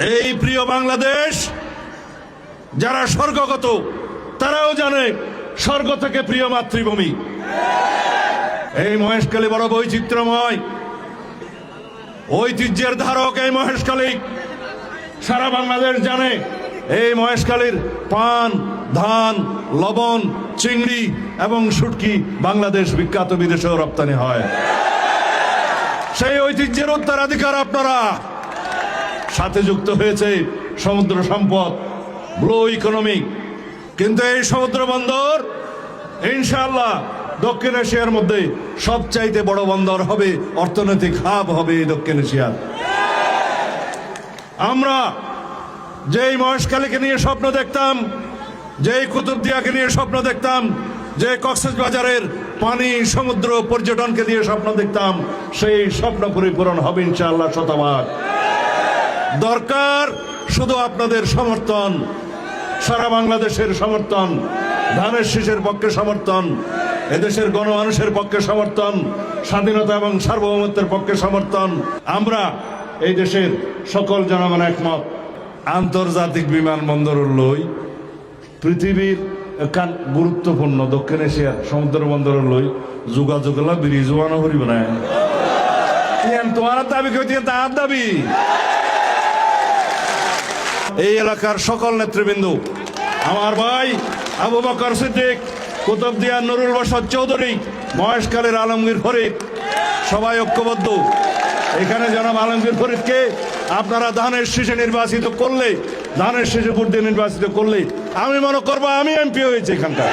এই প্রিয় বাংলাদেশ, যারা স্বর্গগত, তারাও জানে স্বর্গ থেকে প্রিয় মাতৃভূমি। এই মহেশখালী বড় বৈচিত্র্যময়। ঐতিহ্যের ধারক এই মহেশখালী। সারা বাংলাদেশ জানে এই মহেশখালীর পান, ধান, লবণ, চিংড়ি এবং শুটকি বাংলাদেশ বিখ্যাত বিদেশেও রপ্তানি হয়। সেই ঐতিহ্যের উত্তরাধিকার আপনারা সাথে যুক্ত হয়েছে সমুদ্র সম্পদ ব্লু ইকোনমিক কিন্তু এই সমুদ্র বন্দর, ইনশাআল্লাহ দক্ষিণ এশিয়ার মধ্যে সবচাইতে বড় বন্দর হবে, অর্থনৈতিক হাব হবে দক্ষিণ এশিয়ার। আমরা যেই মহেশখালীকে নিয়ে স্বপ্ন দেখতাম, যেই কুতুবদিয়াকে নিয়ে স্বপ্ন দেখতাম যে কক্সবাজারের পানি সমুদ্র পর্যটনকে দিয়ে স্বপ্ন দেখতাম, সেই স্বপ্ন পরিপূরণ হবে ইনশাআল্লাহ শতভাগ। দরকার শুধু আপনাদের সমর্থন, সারা বাংলাদেশের সমর্থন, ধানের শীষের পক্ষে সমর্থন, এদেশের গণমানুষের পক্ষে সমর্থন, স্বাধীনতা এবং সার্বভৌমত্বের পক্ষে সমর্থন। আমরা এই দেশের সকল জনগণ একমত, আন্তর্জাতিক বিমানবন্দর লই, পৃথিবীর গুরুত্বপূর্ণ দক্ষিণ এশিয়ার সমুদ্র বন্দর লই যোগাযোগ ব্রিজ ওয়ানো করিব না তোমার দাবি কইতে তার দাবি? এই এলাকার সকল নেতৃবৃন্দ, আমার ভাই আবু বকর সিদ্দিক, কুতুবদিয়া নুরুল বসত চৌধুরী মহেশকালের আলমগীর ফরিদ, সবাই ঐক্যবদ্ধ। এখানে জনাব আলমগীর ফরিদকে আপনারা ধানের শীষে নির্বাচিত করলে, ধানের শীষে ভোট দিয়ে নির্বাচিত করলে, আমি মনে করব আমি এমপি হয়েছি এখানকার।